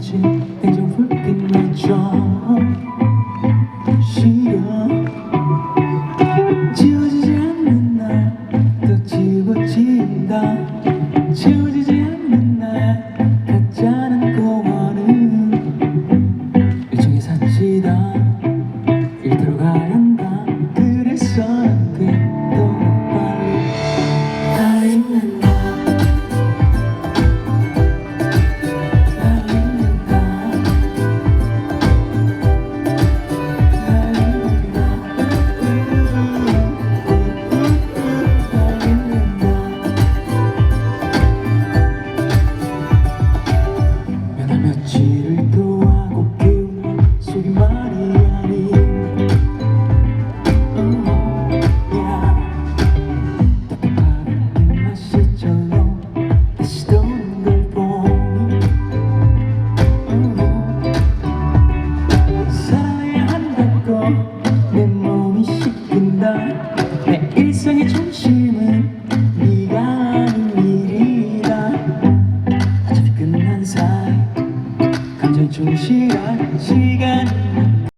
왠지 이제 불끝났죠 싫어 지워지지 않는 날또 지워진다. 지워지지 않는 날 가짜는 공원은 일종의 산지다. 내 일상의 중심은 네가 아닌 일이다. 어차피 끝난 사이 감정 충실할 시간.